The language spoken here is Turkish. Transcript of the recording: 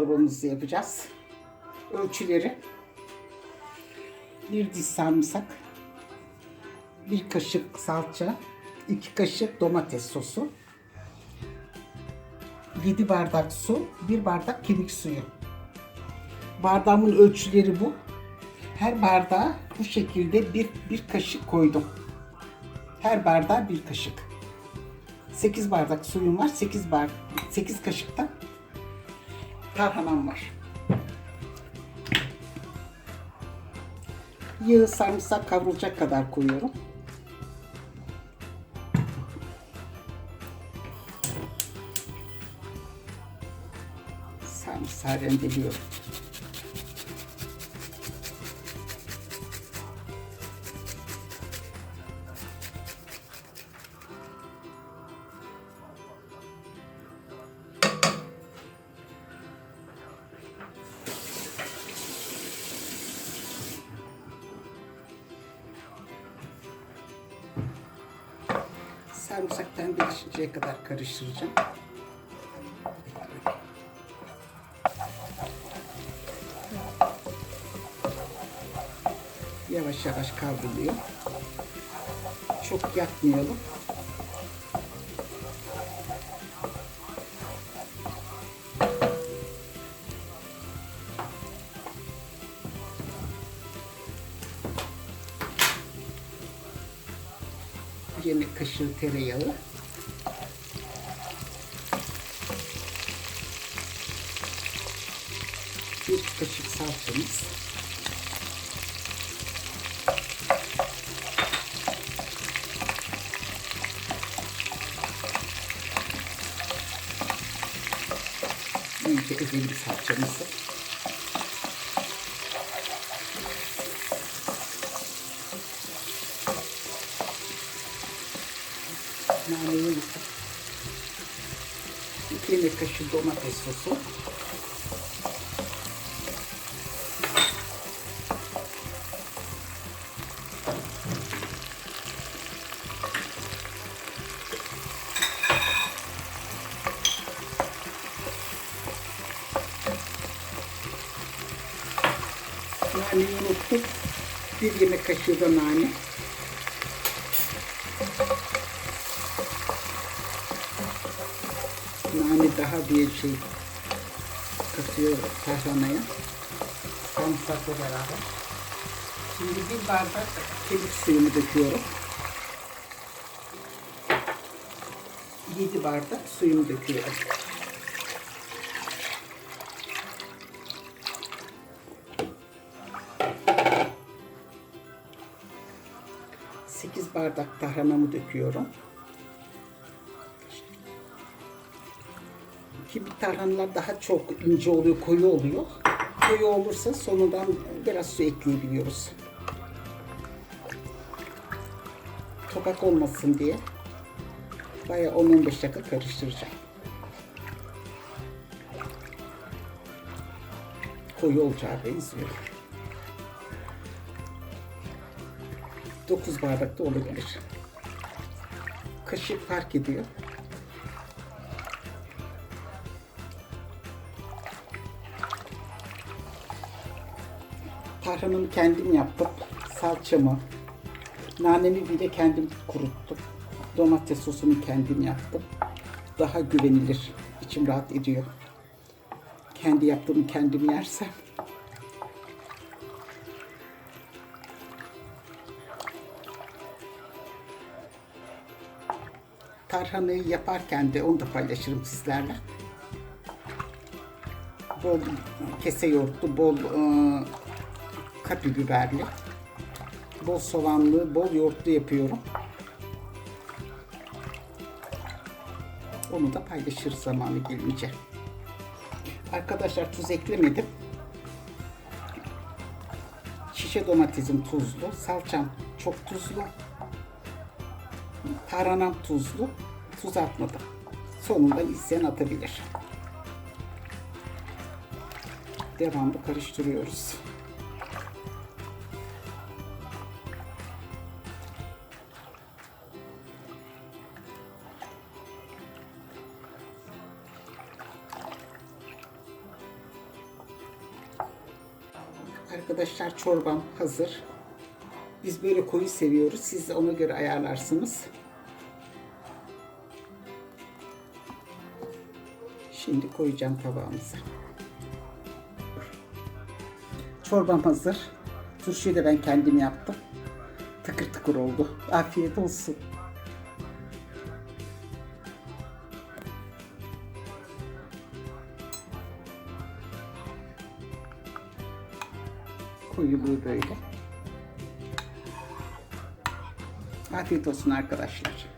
çorbamızı yapacağız. Ölçüleri bir diş sarımsak, bir kaşık salça, iki kaşık domates sosu, 7 bardak su, bir bardak kemik suyu. Bardağımın ölçüleri bu. Her bardağa bu şekilde bir, bir kaşık koydum. Her bardağa bir kaşık. 8 bardak suyum var. 8 bar 8 kaşık da tarhanam var. Yağı sarımsak kavrulacak kadar koyuyorum. Sarımsağı rendeliyorum. Sarımsaktan birleşinceye kadar karıştıracağım. Yavaş yavaş kavruluyor. Çok yakmayalım. Yemek kaşığı tereyağı. Bir kaşık salçamız. İyice ezelim salçamızı. Naneyi yıkıp iki yemek kaşığı domates sosu. Naneyi unuttuk bir yemek kaşığı da nane nane daha bir şey katıyor tarhanaya. Sarımsakla beraber. Şimdi bir bardak kemik suyumu döküyorum. 7 bardak suyumu döküyorum. Sekiz bardak tarhanamı döküyorum. Kimi tarhanalar daha çok ince oluyor, koyu oluyor. Koyu olursa sonradan biraz su ekleyebiliyoruz. Topak olmasın diye bayağı 10-15 dakika karıştıracağım. Koyu olacağı benziyor. 9 bardak da olabilir. Kaşık fark ediyor. Tarhanamı kendim yaptım. Salçamı, nanemi bile kendim kuruttum. Domates sosunu kendim yaptım. Daha güvenilir. İçim rahat ediyor. Kendi yaptığımı kendim yersem. Tarhanayı yaparken de onu da paylaşırım sizlerle. Bol kese yoğurtlu, bol ıı, kapya biberli. Bol soğanlı, bol yoğurtlu yapıyorum. Onu da paylaşırız zamanı gelince. Arkadaşlar tuz eklemedim. Şişe domatesim tuzlu, salçam çok tuzlu. Tarhanam tuzlu. Tuz atmadım. Sonunda isteyen atabilir. Devamlı karıştırıyoruz. Arkadaşlar çorbam hazır. Biz böyle koyu seviyoruz. Siz de ona göre ayarlarsınız. Şimdi koyacağım tabağımıza. Çorbam hazır. Turşuyu da ben kendim yaptım. Tıkır tıkır oldu. Afiyet olsun. Koyuluyor böyle. Afiyet olsun arkadaşlar.